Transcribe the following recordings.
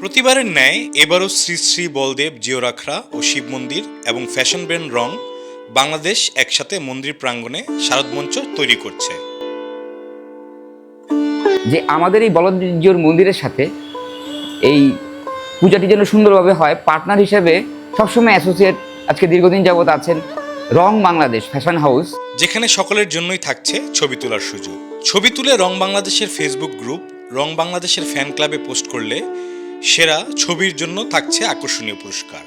প্রতিবারের ন্যায় এবারও শ্রী শ্রী বলদেব জিওরাখড়া ও শিব মন্দির এবং ফ্যাশন ব্র্যান্ড রং বাংলাদেশ একসাথে মন্দির প্রাঙ্গণে শারদমঞ্চ তৈরি করছে। যে আমাদের এই বলদজিওর মন্দিরের সাথে এই পূজাটি যেন সুন্দরভাবে হয় পার্টনার হিসেবে সবসময় অ্যাসোসিয়েট আজকে দীর্ঘদিন যাবৎ আছেন রং বাংলাদেশ ফ্যাশন হাউস যেখানে সকলের জন্যই থাকছে ছবি তোলার সুযোগ। ছবি তুলে রং বাংলাদেশের ফেসবুক গ্রুপ রং বাংলাদেশের ফ্যান ক্লাবে পোস্ট করলে সেরা ছবির জন্য থাকছে আকর্ষণীয় পুরস্কার।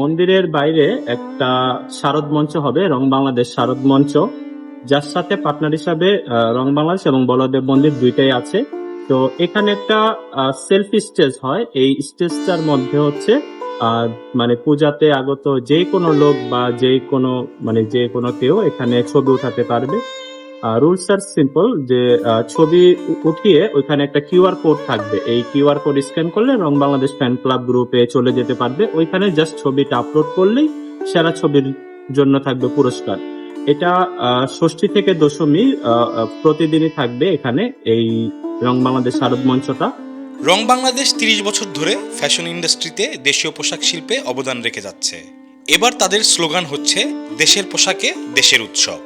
মন্দিরের বাইরে একটা শারদ মঞ্চ হবে, রং বাংলাদেশ শারদ মঞ্চ। যার সাথে পার্টনার হিসাবে রং বাংলাদেশ এবং বলদেব মন্দির দুইটাই আছে। তো এখানে একটা সেলফি স্টেজ হয়। এই স্টেজটার মধ্যে হচ্ছে মানে পূজাতে আগত যে কোনো লোক বা যে কোনো মানে যে কোনো কেউ এখানে ছবি উঠাতে পারবে। রুলস আর সিম্পল যে ছবি উঠিয়ে ওইখানে একটা কিউআর কোড থাকবে। এই কিউআর কোড স্ক্যান করলে রং বাংলাদেশ ফ্যান ক্লাব গ্রুপে চলে যেতে পারবে। ওইখানে জাস্ট ছবিটা আপলোড করলেই সেরা ছবির জন্য থাকবে পুরস্কার। এটা ষষ্ঠী থেকে দশমী প্রতিদিনই থাকবে এখানে এই রং বাংলাদেশ শারদ মঞ্চটা। রং বাংলাদেশ তিরিশ বছর ধরে ফ্যাশন ইন্ডাস্ট্রিতে দেশীয় পোশাক শিল্পে অবদান রেখে যাচ্ছে। এবার তাদের স্লোগান হচ্ছে, দেশের পোশাকে দেশের উৎসব।